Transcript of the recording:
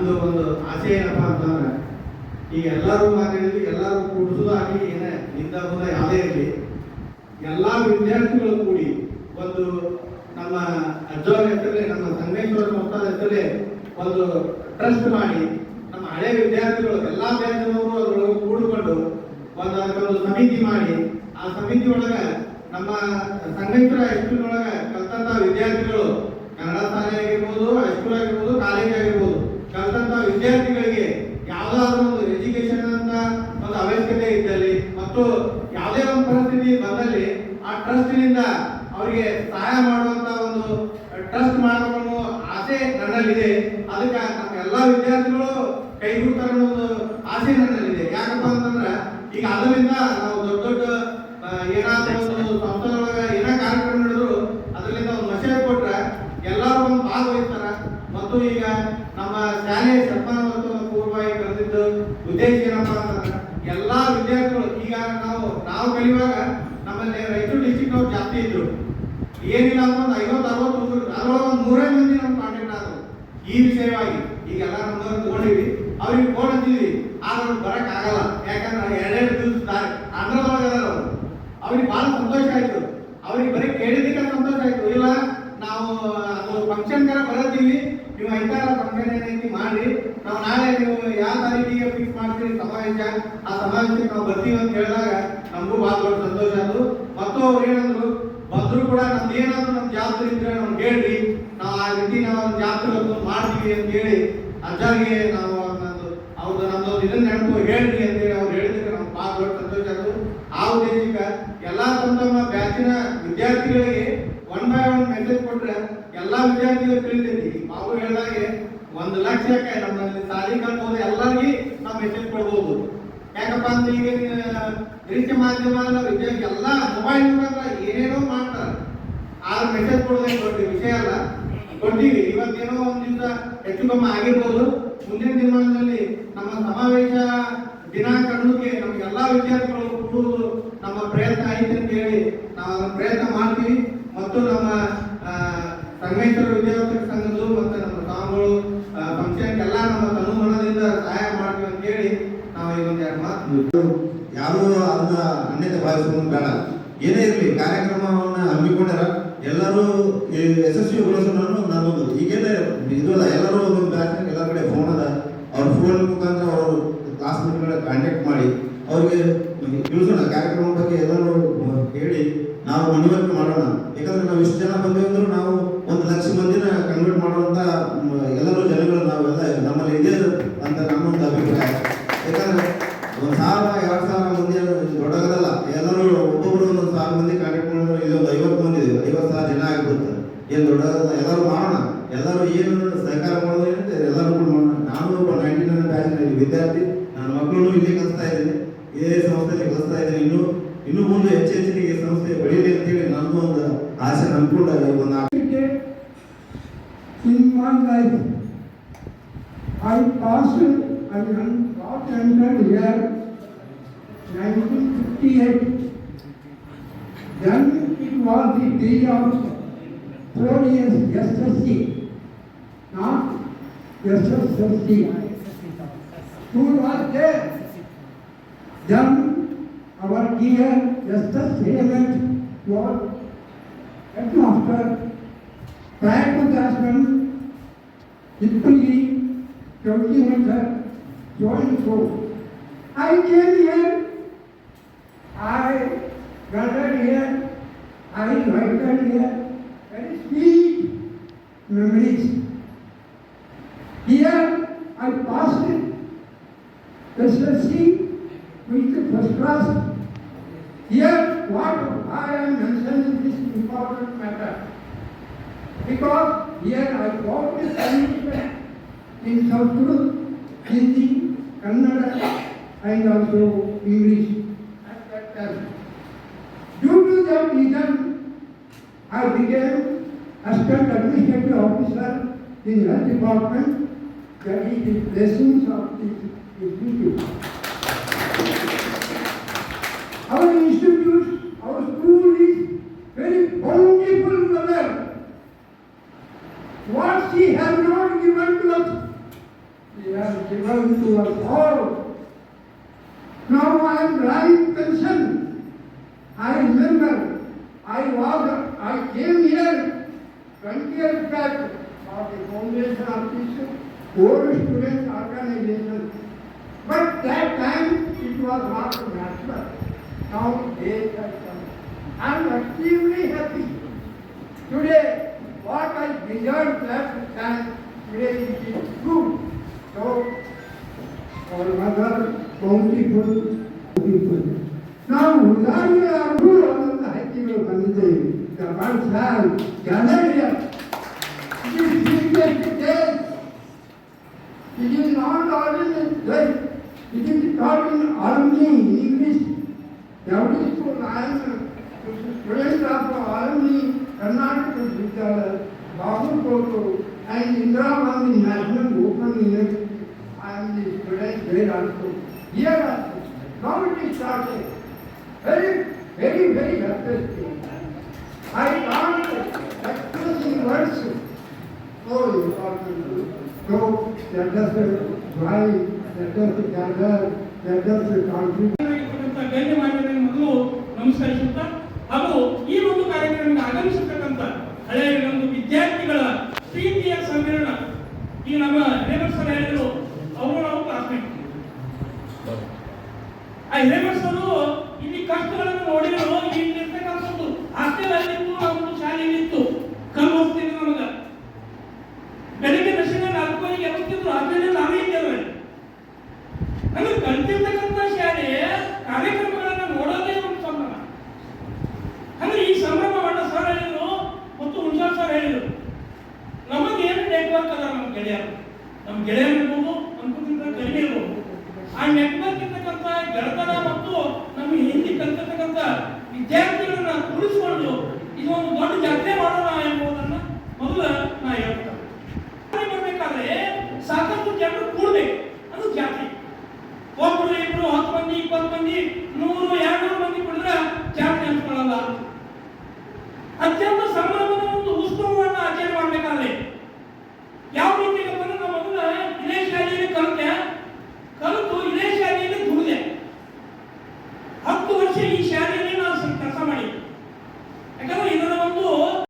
ನಂದು ಒಂದು ಆಸೆ ಏನಪ್ಪ ಅಂತಂದ್ರೆ ಈಗ ಎಲ್ಲರೂ ಮಾತಾಡಿದ್ವಿ ಎಲ್ಲರೂ ಕೂಡಿಸೋದಾಗಲಿ ಏನೇ, ನಿಂದ ಮುಂದೆ ಯಾವುದೇ ಇರಲಿ, ಎಲ್ಲ ವಿದ್ಯಾರ್ಥಿಗಳು ಕೂಡಿ ಒಂದು ನಮ್ಮ ಅಜ್ಜವ್ರ ಹೆಸರೇ ನಮ್ಮ ಸಂಗಮೇಶ್ವರ ಮೊತ್ತದ ಹೆಸರೇ ಒಂದು ಟ್ರಸ್ಟ್ ಮಾಡಿ, ನಮ್ಮ ಹಳೆ ವಿದ್ಯಾರ್ಥಿಗಳು, ಎಲ್ಲ ಬ್ಯಾಂಕ್ನವರು ಅದರೊಳಗೆ ಕೂಡಿಕೊಂಡು ಒಂದು ಅದಕ್ಕೊಂದು ಸಮಿತಿ ಮಾಡಿ, ಆ ಸಮಿತಿ ಒಳಗೆ ನಮ್ಮ ಸಂಗಮೇಶ್ವರ ಹೆಸರಿನೊಳಗೆ ಕಲ್ತಂತ ವಿದ್ಯಾರ್ಥಿಗಳು ಕನ್ನಡ ಶಾಲೆ ಆಗಿರ್ಬೋದು ಹೈಸ್ಕೂಲ್ ಆಗಿರ್ಬೋದು ಕಾಲೇಜ್ ಆಗಿರ್ಬೋದು ಕಲ್ತಂತ ವಿದ್ಯಾರ್ಥಿಗಳಿಗೆ ಯಾವುದಾದ್ರೂ ಒಂದು ಎಜುಕೇಶನ್ ಅಂತ ಒಂದು ಅವಶ್ಯಕತೆ ಇದ್ದಲ್ಲಿ ಮತ್ತು ಯಾವುದೇ ಒಂದು ಪರಿಸ್ಥಿತಿ ಬಂದಲ್ಲಿ ಆ ಟ್ರಸ್ಟ್ನಿಂದ ಅವರಿಗೆ ಸಹಾಯ ಮಾಡುವಂತ ಒಂದು ಟ್ರಸ್ಟ್ ಮಾಡಬೇಕು ಆಸೆ ನನ್ನಲ್ಲಿದೆ ಅದಕ್ಕೆ ನಮ್ಮ ಎಲ್ಲ ವಿದ್ಯಾರ್ಥಿಗಳು ಕೈಗೂಡ್ತಾರೆ ಅನ್ನೋ ಒಂದು ಆಸೆ ನನ್ನಲ್ಲಿದೆ ಯಾಕಪ್ಪ ಅಂತಂದ್ರೆ ಈಗ ಅದರಿಂದ ನಾವು ದೊಡ್ಡ ದೊಡ್ಡ ಏನಾದ್ರೂ ಒಂದು ಸಂಸ್ಥೆದೊಳಗೆ ಏನೋ ಕಾರ್ಯಕ್ರಮ ನಡೆದ್ರು ಅದರಿಂದ ಒಂದು ಮೆಸೇಜ್ ಕೊಟ್ರೆ ಎಲ್ಲರೂ ಒಂದು ಭಾಗವಹಿಸ್ತಾರ ಮತ್ತು ಈಗ ನಮ್ಮ ಶಾಲೆ ಶತಮಾನೋತ್ಸವ ಪೂರ್ವವಾಗಿ ಕರೆದಿದ್ದು ಉದ್ದೇಶ ಏನಪ್ಪಾ ಅಂತಂದ್ರೆ ಎಲ್ಲಾ ವಿದ್ಯಾರ್ಥಿಗಳು ಈಗ ನಾವು ಕಲಿಯುವಾಗ ನಮ್ಮಲ್ಲಿ ರೈತರು ಡಿಸ್ಟಿಕ್ ಅವ್ರು ಜಾಸ್ತಿ ಇದ್ರು. ಏನಿಲ್ಲ ಅಂತ ಒಂದು ಐವತ್ತು, ಅರವತ್ತು ಅರವತ್ತು ಒಂದು ಮೂರೇ ಮಂದಿ ನಮ್ಮ ಕಾಂಟ್ಯಾಕ್ಟ್ ಆದರು. ಈ ವಿಷಯವಾಗಿ ಈಗೆಲ್ಲ ನಮ್ಮವ್ರು ತಗೊಂಡಿವಿ. ಅವ್ರಿಗೆ ಫೋನ್ ಹಚ್ಚಿದ್ವಿ. ಆದ್ರೆ ಅವ್ರು ಬರಕ್ ಆಗಲ್ಲ. ಯಾಕಂದ್ರೆ ಎರಡೆರಡು ದಿವಸ ದಾರಿ. ಅಂದ್ರದೊಳಗೆ ಅದಾರ ಅವರು. ಅವ್ರಿಗೆ ಭಾಳ ಸಂತೋಷ ಆಯ್ತು. ಅವ್ರಿಗೆ ಬರೀ ಕೇಳಿದಕ್ಕೆ ಸಂತೋಷ ಆಯ್ತು. ಇಲ್ಲ, ನಾವು ಅದು ಫಂಕ್ಷನ್ ಕರ ಬರತ್ತೀವಿ. ನೀವು ಐತಾರ ಏನೈತಿ ಮಾಡಿ ನಾವು ನಾಳೆ ನೀವು ಯಾವ ತಾರೀಕಿಗೆ ಫಿಕ್ಸ್ ಮಾಡ್ತೀರಿ ಸಮಾವೇಶ ಆ ಸಮಾವೇಶಕ್ಕೆ ನಾವು ಬರ್ತೀವಿ ಅಂತ ಹೇಳಿದಾಗ ನಮಗೂ ಬಹಳ ದೊಡ್ಡ ಸಂತೋಷ ಅದು ಮತ್ತು ಅವ್ರು ಏನಂದ್ರು, ಬಂದರೂ ಕೂಡ ನಮ್ದು ಏನಾದ್ರು ನಮ್ಮ ಜಾತ್ರೆ ಇದ್ರೆ ನಮ್ಗೆ ಹೇಳ್ರಿ. ನಾವು ಆ ರೀತಿ ನಾವು ಜಾತ್ರೆ ಮಾಡ್ತೀವಿ ಅಂತ ಹೇಳಿ ಅಜ್ಜಾರಿಗೆ ನಾವು ಅವ್ರದ್ದು ನಮ್ದು ಇದನ್ನ ನೆನಪು ಹೇಳ್ರಿ ಅಂತೇಳಿ ಅವ್ರು ಹೇಳಿದಕ್ಕೆ ನಮ್ಗೆ ಬಹಳ ದೊಡ್ಡ ಸಂತೋಷ ಅದು ಆ ಉದ್ದೇಶಕ್ಕೆ ಎಲ್ಲ ತಮ್ಮ ತಮ್ಮ ಬ್ಯಾಚಿನ ವಿದ್ಯಾರ್ಥಿಗಳಿಗೆ ಒನ್ ಬೈ ಒನ್ ಮೆಸೇಜ್ ಕೊಟ್ಟರೆ ಎಲ್ಲ ವಿದ್ಯಾರ್ಥಿಗಳು ಒಂದು ಲಕ್ಷಕ್ಕೆ ನಮ್ಮಲ್ಲಿ ಸಾಲಿ ಕಲ್ಬೋದು ಎಲ್ಲರಿಗೆ ನಾವು ಮೆಸೇಜ್ ಕೊಡ್ಬೋದು. ಯಾಕಪ್ಪ ಅಂದ್ರೆ ಈಗ ದೃಶ್ಯ ಮಾಧ್ಯಮ ವಿದ್ಯಾರ್ಥಿ ಎಲ್ಲ ಮೊಬೈಲ್ ಮುಖಾಂತರ ಏನೇನೋ ಮಾಡ್ತಾರೆ. ಆದ್ರೆ ಮೆಸೇಜ್ ಕೊಡೋದೇ ದೊಡ್ಡ ವಿಷಯ ಅಲ್ಲ. ಕೊಡ್ತೀವಿ. ಇವತ್ತೇನೋ ಒಂದು ದಿವಸ ಹೆಚ್ಚು ಕಮ್ಮಿ ಆಗಿರ್ಬೋದು. ಮುಂದಿನ ದಿನಮಾನದಲ್ಲಿ ನಮ್ಮ ಸಮಾವೇಶ ದಿನಾಂಕ ನಮ್ಗೆ ನಮ್ಗೆಲ್ಲಾ ವಿದ್ಯಾರ್ಥಿಗಳು ಕೊಡುವುದು ನಮ್ಮ ಪ್ರಯತ್ನ ಐತೆ ಅಂತ ಹೇಳಿ ನಾವು ಪ್ರಯತ್ನ ಮಾಡ್ತೀವಿ. ಮತ್ತು ನಮ್ಮ ಸಂಘೇಶ್ವರ ವಿದ್ಯಾರ್ಥಿ ಸಂಘದ್ದು ಮತ್ತು ನಮ್ಮ ಸ್ವಾಮಿಗಳು ಫಂಕ್ಷನ್ ಎಲ್ಲ ನಮ್ಮ ತನು ಮನದಿಂದ ಸಹಾಯ ಮಾಡ್ತೀವಿ ಅಂತ ಹೇಳಿ ನಾವು ಈ ಒಂದು ಎರಡು ಮಾತು ಯಾರು ಅದನ್ನ ಅನ್ಯತೆ ಭಾವಿಸ್ಕೊಂಡು ಬೇಡ. ಏನೇ ಇರಲಿ, ಕಾರ್ಯಕ್ರಮವನ್ನ ಹಮ್ಮಿಕೊಂಡಾರ ಎಲ್ಲರೂ ಯಶಸ್ವಿ ಉಳಿಸೋದನ್ನು ನಾನು ಈಗೇನೆ ಇದು ಅಲ್ಲ ಎಲ್ಲರೂ ಒಂದೊಂದು ಬ್ಯಾಚ್ ಎಲ್ಲ ಕಡೆ ಫೋನ್ ಅದ. ಅವ್ರ ಫೋನ್ ಮುಖಾಂತರ ಅವರು ಕ್ಲಾಸ್ಮೇಟ್ಗಳ ಕಾಂಟ್ಯಾಕ್ಟ್ ಮಾಡಿ. ಅವ್ರಿಗೆ ತಿಳಿಸೋಣ ಕಾರ್ಯಕ್ರಮ ಬಗ್ಗೆ ಎಲ್ಲರೂ ಹೇಳಿ, ನಾವು ಮನವರಿಕೆ ಮಾಡೋಣ. ಯಾಕಂದ್ರೆ ನಾವು ಇಷ್ಟು ಜನ ಬಂದೇವೆ ಅಂದ್ರೆ ನಾವು ಒಂದು ಲಕ್ಷ ಮಂದಿನ ಕನ್ವರ್ಟ್ ಮಾಡುವಂತ ಮ್, ಎಲ್ಲರೂ ಜನಗಳು ನಾವೆಲ್ಲ ನಮ್ಮಲ್ಲಿ ಇದೆ ಅಂತ ನಮ್ಮ ಒಂದು ಅಭಿಪ್ರಾಯ ಯಾಕಂದ್ರೆ ಒಂದು ಸಾವಿರ ಎರಡು ಸಾವಿರ ಮಂದಿ ದೊಡ್ಡದಲ್ಲ ಎಲ್ಲರೂ ಒಬ್ಬೊಬ್ರು ಒಂದೊಂದು ಸಾವಿರ ಮಂದಿ ಕಾಂಟ್ಯಾಕ್ಟ್ ಮಾಡಿದ್ರೆ ಇದೊಂದು ಐವತ್ತು ಮಂದಿ ಇದೆ ಐವತ್ತು ಸಾವಿರ ಜನ ಆಗಿಬಿಡುತ್ತೆ. ಏನು ದೊಡ್ಡದಲ್ಲ ಎಲ್ಲರೂ ಮಾಡೋಣ. ಎಲ್ಲರೂ ಏನು ಸಹಕಾರ ಮಾಡೋದು ಏನಂತೆ? ಎಲ್ಲರೂ ಕೂಡ ಮಾಡೋಣ. ನಾನು ಒಬ್ಬ ನೈನ್ಟಿ ನೈನ್ ಬ್ಯಾಚ್ನಲ್ಲಿ ವಿದ್ಯಾರ್ಥಿ. ನನ್ನ ಮಕ್ಕಳು ಇಲ್ಲಿ ಕಲಿಸ್ತಾ ಇದ್ದೀನಿ. ಇದೇ ಸಂಸ್ಥೆಯಲ್ಲಿ ಕಲಿಸ್ತಾ ಇದ್ದೀನಿ. ಇನ್ನು ಇನ್ನು ಮುಂದೆ ಹೆಚ್ಚು ಹೆಚ್ಚಿನ ಈ ಸಂಸ್ಥೆ ಬೆಳೀಲಿ ಅಂತೇಳಿ ನನ್ನದು ಒಂದು ಆಸೆ ಈ ಒಂದು in I life. I passed and 1958. Then it was the day of four years SSC, not SSC. School was there. Then our dear Justice Hemant was headmaster prior to that twenty one sir, so and so. I came here, I gathered here, I invited here, very sweet memories. Here, I passed it. SSC with the first class. Here, what I am mentioning this important matter. Because here I got this punishment in Sanskrit, Hindi, Kannada, and also English at that time. Due to that reason, I became assistant administrative officer in health department. That is the blessings of this institute. Our institute, our school is very bountiful mother. What she has not given to us, they are given to us all. Now I am drawing pension. I remember I was, I came here 20 years back for the Foundation of this Old student Organization. But that time it was not natural. Now they have come. I am extremely happy. Today, what I deserved that time, today it is true. So, our mother, bountiful, beautiful. Now, Hularia The birds have gathered here. It is. Not in the It is taught in Alumni English. Every school, I am a student of Alumni Karnataka Vidyalaya, Babukoto, and Indira Gandhi National Open University. I am the student there also. Here also. Now it is started. Very, very, very happy. So let us contribute. ಆಗಿರ್ತಕ್ಕಂಥ ಗಣ್ಯಮಾನ್ಯರಿಗೆ ಮೊದಲು ನಮಸ್ಕರಿಸುತ್ತಾ ಹಾಗೂ ಈ ಒಂದು ಕಾರ್ಯಕ್ರಮಕ್ಕೆ ಆಗಮಿಸಿರ್ತಕ್ಕಂಥ ಹಳೆಯ ಒಂದು ವಿದ್ಯಾರ್ಥಿಗಳ ಪ್ರೀತಿಯ ಸಮ್ಮೇಳನ ಈ ನಮ್ಮ ರೇವರ್ ಸರ್ ಹೇಳಿದ್ರು ಅವರು ನಾವು ಆ ಸರು ಇಲ್ಲಿ ಕಷ್ಟಗಳನ್ನು ನೋಡಿದ್ರು ಇಲ್ಲಿರ್ತಕ್ಕಂಥದ್ದು ಹಾಸ್ಟೆಲ್ ಅಲ್ಲಿತ್ತು ನಮ್ಮದು ಶಾಲೆಯಲ್ಲಿತ್ತು ಕಲ್ಲು ಹೋಗ್ತಿದ್ರು ನಮಗ ಬೆಳಿಗ್ಗೆ ದರ್ಶನ ನಾಲ್ಕುವರೆಗೆ ಎಬ್ಬಿಸ್ತಿದ್ರು ಅದರಲ್ಲಿ ನಾವೇ ಇದ್ದೇವೆ ನನಗೆ ಕಲ್ತಿರ್ತಕ್ಕಂಥ ಶಾಲೆ ಕಾರ್ಯಕ್ರಮಗಳನ್ನ ನೋಡೋದೇ ಒಂದು ಸಂಭ್ರಮ ಅಂದ್ರೆ ಈ ಸಂಭ್ರಮವನ್ನ ಸರ್ ಹೇಳಿದ್ರು ಮತ್ತು ಹುಣಸಾರ್ ಸರ್ ಹೇಳಿದ್ರು ನಮಗೆ ಏನು ನೆಟ್ವರ್ಕ್ ನಮ್ಮ ಗೆಳೆಯರು. ನಮ್ಮ ಗೆಳೆಯರು ಇರ್ಬೋದು ಅನ್ಕೋತಿಂತ ಕಡಿಮೆ ಇರ್ಬೋದು. ಆ ನೆಟ್ವರ್ಕ್ ಇರ್ತಕ್ಕಂಥ ಗೆಳೆತನ ಮತ್ತು ನಮ್ಮ ಹಿಂದಿ ಕಲ್ತಕ್ಕಂಥ ವಿದ್ಯಾರ್ಥಿಗಳನ್ನ ಉಳಿಸಿಕೊಂಡು ಇದು ಒಂದು ದೊಡ್ಡ ಜಾತ್ರೆ ಮಾಡೋಣ ಎಂಬುದನ್ನ